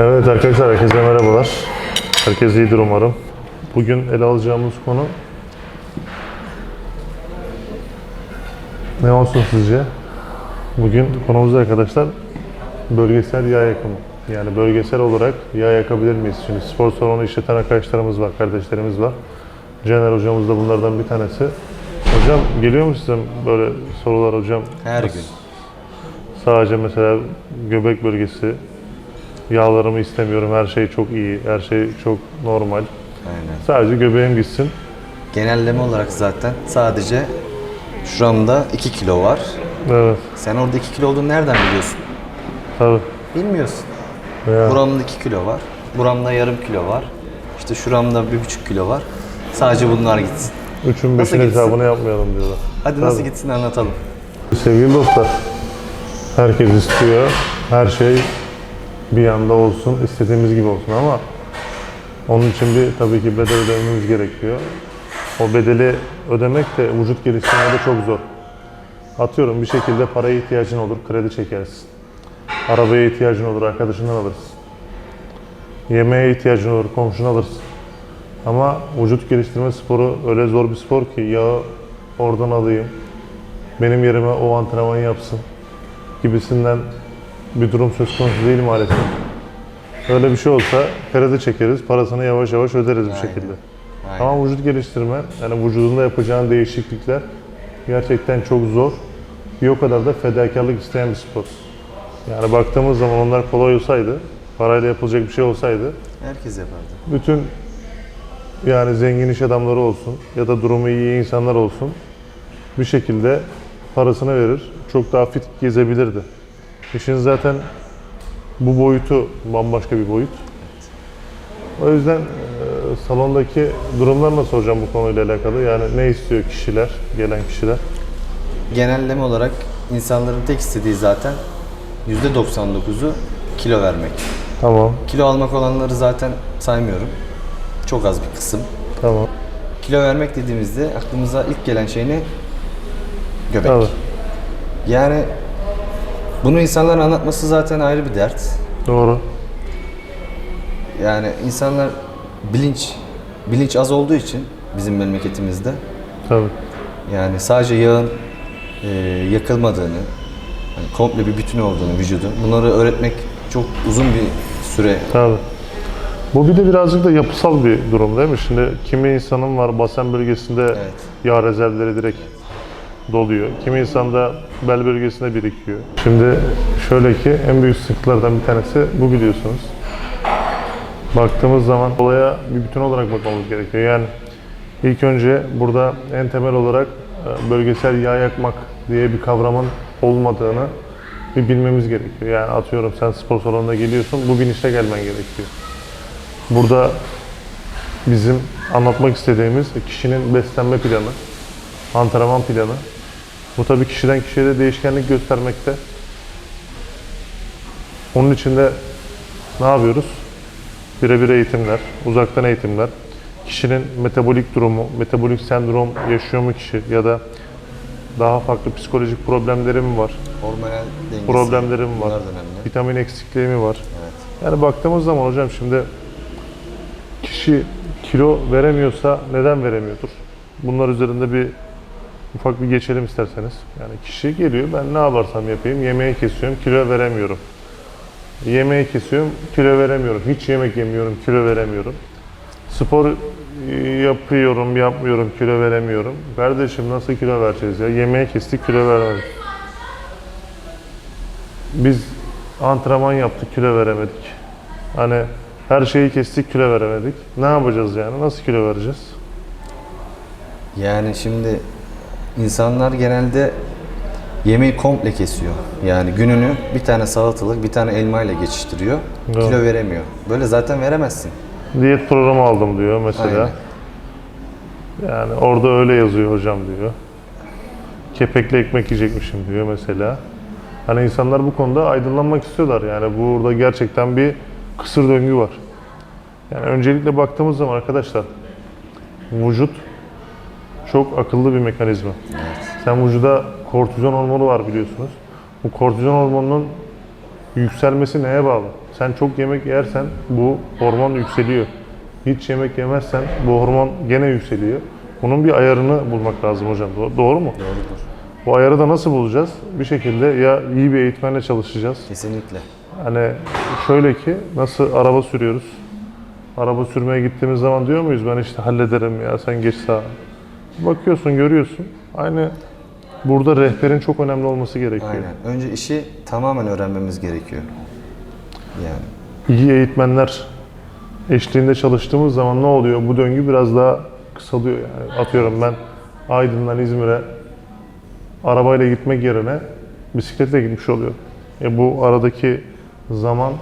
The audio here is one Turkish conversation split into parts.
Evet arkadaşlar herkese merhabalar. Herkes iyidir umarım. Bugün ele alacağımız konu ne olsun sizce? Bugün konumuz arkadaşlar bölgesel yağ yakımı. Yani bölgesel olarak yağ yakabilir miyiz? Şimdi spor salonu işleten arkadaşlarımız var, kardeşlerimiz var. Caner hocamız da bunlardan bir tanesi. Hocam geliyor mu size böyle sorular hocam? Her gün. Sadece mesela göbek bölgesi, yağlarımı istemiyorum, her şey çok iyi, her şey çok normal. Aynen. Sadece göbeğim gitsin. Genelleme olarak zaten sadece şuramda 2 kilo var. Evet, Sen orada 2 kilo olduğunu nereden biliyorsun? tabii. Bilmiyorsun. Ya, Buramda 2 kilo var. Buramda yarım kilo var. İşte şuramda 1,5 kilo var. Sadece bunlar gitsin. üçün Nasıl beşin hesabını yapmayalım diyorlar. Hadi nasıl Tabii. gitsin anlatalım. Sevgili dostlar, herkes istiyor, her şey bir anda olsun, istediğimiz gibi olsun ama onun için bir tabii ki bedel ödememiz gerekiyor. O bedeli ödemek de vücut geliştirmede çok zor. Atıyorum bir şekilde paraya ihtiyacın olur, kredi çekersin. Arabaya ihtiyacın olur, arkadaşından alırsın. Yemeğe ihtiyacın olur, komşuna alırsın. Ama vücut geliştirme sporu öyle zor bir spor ki yağı oradan alayım, benim yerime o antrenmanı yapsın gibisinden bir durum söz konusu değil maalesef. Öyle bir şey olsa kredi çekeriz, parasını yavaş yavaş öderiz bir şekilde. Aynen. Ama vücut geliştirme, yani vücudunda yapacağın değişiklikler gerçekten çok zor. Bir o kadar da fedakarlık isteyen bir spor. Yani baktığımız zaman onlar kolay olsaydı, parayla yapılacak bir şey olsaydı, Herkes yapardı. bütün yani zengin iş adamları olsun ya da durumu iyi insanlar olsun bir şekilde parasını verir. Çok daha fit gezebilirdi. İşin zaten bu boyutu bambaşka bir boyut. O yüzden e, salondaki durumlar nasıl hocam bu konuyla alakalı? Yani ne istiyor kişiler, gelen kişiler? Genelleme olarak insanların tek istediği zaten %99'u kilo vermek. Tamam, Kilo almak olanları zaten saymıyorum. Çok az bir kısım. tamam. Kilo vermek dediğimizde aklımıza ilk gelen şey ne? Göbek. Tabii. Yani bunu insanların anlatması zaten ayrı bir dert. Doğru. Yani insanlar bilinç bilinç az olduğu için bizim memleketimizde Tabii. yani sadece yağın e, yakılmadığını, hani komple bir bütün olduğunu vücudun bunları öğretmek çok uzun bir süre. Tabii. Bu bir de birazcık da yapısal bir durum değil mi? Şimdi kimi insanın var basen bölgesinde Evet. yağ rezervleri direkt doluyor. Kimi insanda bel bölgesinde birikiyor. Şimdi şöyle ki en büyük sıkıntılardan bir tanesi bu biliyorsunuz. Baktığımız zaman olaya bir bütün olarak bakmamız gerekiyor. Yani ilk önce burada en temel olarak e, bölgesel yağ yakmak diye bir kavramın olmadığını bir bilmemiz gerekiyor. Yani atıyorum sen spor salonuna geliyorsun, bu bilinçle gelmen gerekiyor. Burada bizim anlatmak istediğimiz kişinin beslenme planı, antrenman planı. Bu tabii kişiden kişiye de değişkenlik göstermekte. Onun için de ne yapıyoruz? Birebir eğitimler, uzaktan eğitimler. Kişinin metabolik durumu, metabolik sendrom yaşıyor mu kişi ya da daha farklı psikolojik problemleri mi var? Hormonal dengesi. Problemleri mi var? Vitamin eksikliği mi var? Evet. Yani baktığımız zaman hocam şimdi kişi kilo veremiyorsa neden veremiyordur? Bunlar üzerinde bir ufak bir geçelim isterseniz. Yani kişi geliyor ben ne yaparsam yapayım yemeği kesiyorum kilo veremiyorum. Yemeği kesiyorum kilo veremiyorum. Hiç yemek yemiyorum kilo veremiyorum. Spor e, yapıyorum yapmıyorum kilo veremiyorum. Kardeşim nasıl kilo vereceğiz ya? Yemeği kestik kilo veremedik. Biz antrenman yaptık kilo veremedik. Hani her şeyi kestik kilo veremedik. Ne yapacağız yani? Nasıl kilo vereceğiz? Yani şimdi insanlar genelde yemeği komple kesiyor. Yani gününü bir tane salatalık, bir tane elma ile geçiştiriyor. Evet. Kilo veremiyor. Böyle zaten veremezsin. Diyet programı aldım diyor mesela. Aynen. Yani orada öyle yazıyor hocam diyor. Kepekli ekmek yiyecekmişim diyor mesela. Hani insanlar bu konuda aydınlanmak istiyorlar. Yani burada gerçekten bir kısır döngü var. Yani öncelikle baktığımız zaman arkadaşlar vücut çok akıllı bir mekanizma. Sen vücuda kortizon hormonu var biliyorsunuz. Bu kortizon hormonunun yükselmesi neye bağlı? Sen çok yemek yersen bu hormon yükseliyor. Hiç yemek yemezsen bu hormon gene yükseliyor. Bunun bir ayarını bulmak lazım hocam. Do- Doğru mu? Doğrudur. Bu ayarı da nasıl bulacağız? Bir şekilde ya iyi bir eğitmenle çalışacağız. Kesinlikle. Hani şöyle ki nasıl araba sürüyoruz? Araba sürmeye gittiğimiz zaman diyor muyuz ben işte hallederim ya sen geç sağa. Bakıyorsun görüyorsun. Aynı burada rehberin çok önemli olması gerekiyor. Aynen. Önce işi tamamen öğrenmemiz gerekiyor. Yani İyi eğitmenler eşliğinde çalıştığımız zaman ne oluyor? Bu döngü biraz daha kısalıyor yani. Atıyorum ben Aydın'dan İzmir'e arabayla gitmek yerine bisikletle gitmiş oluyorum. E bu aradaki zaman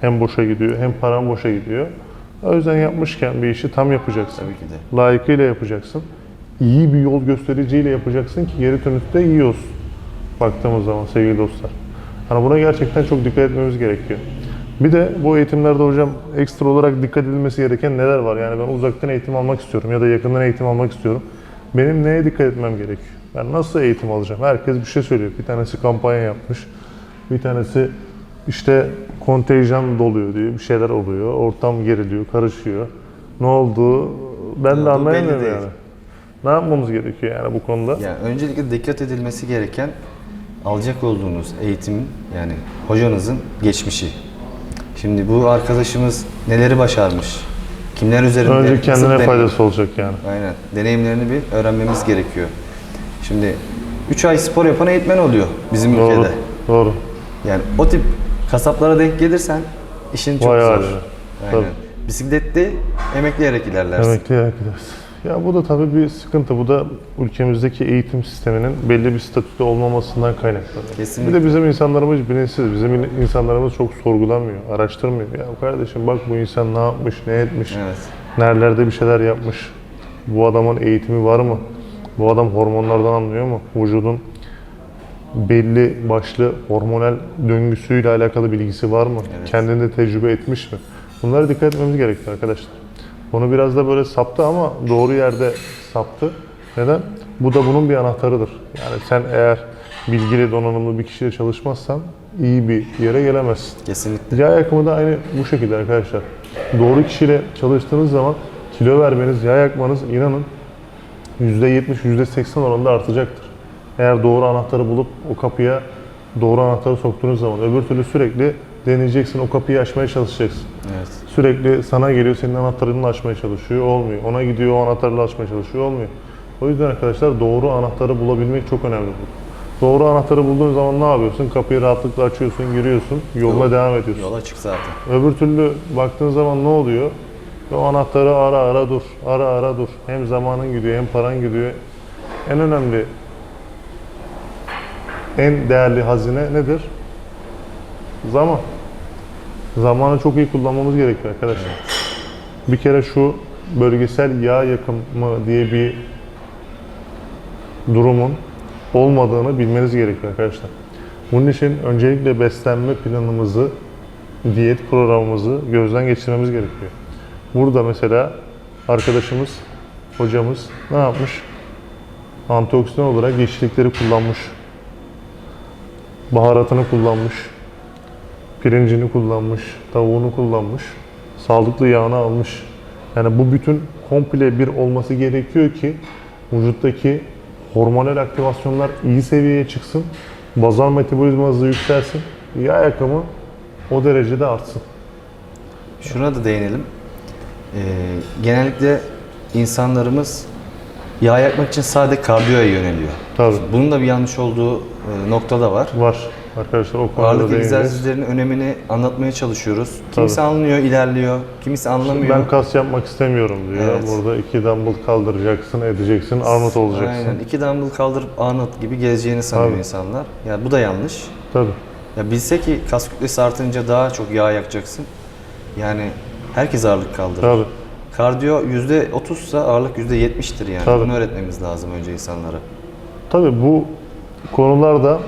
hem boşa gidiyor hem param boşa gidiyor. O yüzden yapmışken bir işi tam yapacaksın. tabii ki de. Layıkıyla yapacaksın. İyi bir yol göstericiyle yapacaksın ki geri dönüşte iyi olsun. Baktığımız zaman sevgili dostlar. Hani buna gerçekten çok dikkat etmemiz gerekiyor. Bir de bu eğitimlerde hocam ekstra olarak dikkat edilmesi gereken neler var? Yani ben uzaktan eğitim almak istiyorum ya da yakından eğitim almak istiyorum. Benim neye dikkat etmem gerekiyor? Ben nasıl eğitim alacağım? Herkes bir şey söylüyor. Bir tanesi kampanya yapmış. Bir tanesi işte kontenjan doluyor diyor. Bir şeyler oluyor. Ortam geriliyor, karışıyor. Ne oldu? Ben de olduğu anlayamıyorum yani. Ne yapmamız gerekiyor yani bu konuda? Yani öncelikle dikkat edilmesi gereken alacak olduğunuz eğitimin yani hocanızın geçmişi. Şimdi bu arkadaşımız neleri başarmış? Kimler üzerinde Önce kendine deneyim- faydası olacak yani. Aynen. Deneyimlerini bir öğrenmemiz gerekiyor. Şimdi 3 ay spor yapan eğitmen oluyor bizim Doğru. ülkede. Doğru. Yani o tip kasaplara denk gelirsen işin çok Vay zor. Aynen. Tabii. Bisikletli emekleyerek ilerlersin. Emekleyerek gidersin. Ya bu da tabii bir sıkıntı. Bu da ülkemizdeki eğitim sisteminin belli bir statüde olmamasından kaynaklanıyor. Kesinlikle. Bir de bizim insanlarımız bilinçsiz. Bizim in- insanlarımız çok sorgulamıyor, araştırmıyor. Ya kardeşim bak bu insan ne yapmış, ne etmiş, Evet. nerelerde bir şeyler yapmış. Bu adamın eğitimi var mı? Bu adam hormonlardan anlıyor mu? Vücudun belli başlı hormonal döngüsüyle alakalı bilgisi var mı? Evet. Kendinde tecrübe etmiş mi? Bunlara dikkat etmemiz gerekiyor arkadaşlar. Onu biraz da böyle saptı ama doğru yerde saptı. Neden? Bu da bunun bir anahtarıdır. Yani sen eğer bilgili, donanımlı bir kişiyle çalışmazsan iyi bir yere gelemezsin. Kesinlikle. Yağ yakımı da aynı bu şekilde arkadaşlar. Doğru kişiyle çalıştığınız zaman kilo vermeniz, yağ yakmanız inanın %70, %80 oranında artacaktır. Eğer doğru anahtarı bulup o kapıya doğru anahtarı soktuğunuz zaman öbür türlü sürekli deneyeceksin, o kapıyı açmaya çalışacaksın. Evet. Sürekli sana geliyor, senin anahtarını açmaya çalışıyor, olmuyor. Ona gidiyor, o anahtarla açmaya çalışıyor, olmuyor. O yüzden arkadaşlar doğru anahtarı bulabilmek çok önemli. Doğru anahtarı bulduğun zaman ne yapıyorsun? Kapıyı rahatlıkla açıyorsun, giriyorsun, yoluna Yol- devam ediyorsun. Yola çık zaten. Öbür türlü baktığın zaman ne oluyor? O anahtarı ara ara dur, ara ara dur. Hem zamanın gidiyor hem paran gidiyor. En önemli, en değerli hazine nedir? Zaman. Zamanı çok iyi kullanmamız gerekiyor arkadaşlar. Bir kere şu bölgesel yağ yakımı diye bir durumun olmadığını bilmeniz gerekiyor arkadaşlar. Bunun için öncelikle beslenme planımızı, diyet programımızı gözden geçirmemiz gerekiyor. Burada mesela arkadaşımız, hocamız ne yapmış? Antioksidan olarak yeşillikleri kullanmış. Baharatını kullanmış. Pirincini kullanmış, tavuğunu kullanmış. Sağlıklı yağını almış. Yani bu bütün komple bir olması gerekiyor ki vücuttaki hormonal aktivasyonlar iyi seviyeye çıksın. Bazal metabolizma hızı yükselsin. Yağ yakımı o derecede artsın. Şuna da değinelim. Ee, genellikle insanlarımız yağ yakmak için sadece kardiyoya yöneliyor. Tabii Bunun da bir yanlış olduğu e, nokta da var. var arkadaşlar o konuda Ağırlık egzersizlerinin önemini anlatmaya çalışıyoruz. Kimisi Tabii. anlıyor, ilerliyor. Kimisi anlamıyor. Ben kas yapmak istemiyorum diyor. Evet. Burada iki dumbbell kaldıracaksın, edeceksin, Arnold olacaksın. Aynen. İki dumbbell kaldırıp Arnold gibi gezeceğini sanıyor Tabii. insanlar. Ya bu da yanlış. Tabii. Ya bilse ki kas kütlesi artınca daha çok yağ yakacaksın. Yani herkes ağırlık kaldırır. Tabii. Kardiyo %30 ise ağırlık %70'tir yani. Tabii. Bunu öğretmemiz lazım önce insanlara. Tabii bu konularda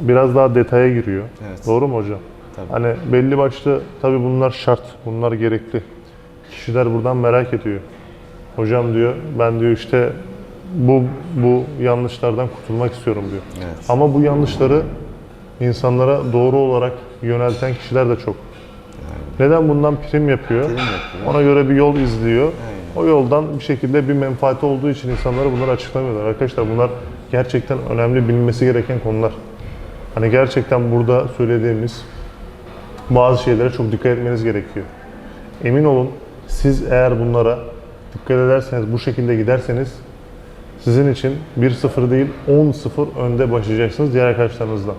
biraz daha detaya giriyor. Evet. Doğru mu hocam? Tabii. Hani belli başlı tabii bunlar şart, bunlar gerekli. Kişiler buradan merak ediyor. Hocam diyor, ben diyor işte bu bu yanlışlardan kurtulmak istiyorum diyor. Evet. Ama bu yanlışları insanlara doğru olarak yönelten kişiler de çok. Neden bundan prim yapıyor? Prim yapıyor. Ona göre bir yol izliyor. O yoldan bir şekilde bir menfaati olduğu için insanlara bunları açıklamıyorlar. Arkadaşlar bunlar gerçekten önemli bilinmesi gereken konular. Hani gerçekten burada söylediğimiz bazı şeylere çok dikkat etmeniz gerekiyor. Emin olun siz eğer bunlara dikkat ederseniz, bu şekilde giderseniz sizin için 1-0 değil 10-0 önde başlayacaksınız diğer arkadaşlarınızla.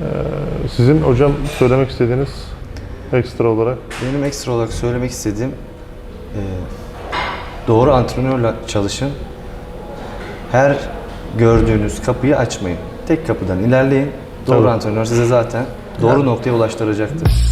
Ee, sizin hocam söylemek istediğiniz ekstra olarak Benim ekstra olarak söylemek istediğim e, doğru antrenörle çalışın. Her gördüğünüz kapıyı açmayın. Tek kapıdan ilerleyin. Doğru Tabii. antrenör size zaten doğru noktaya ulaştıracaktır.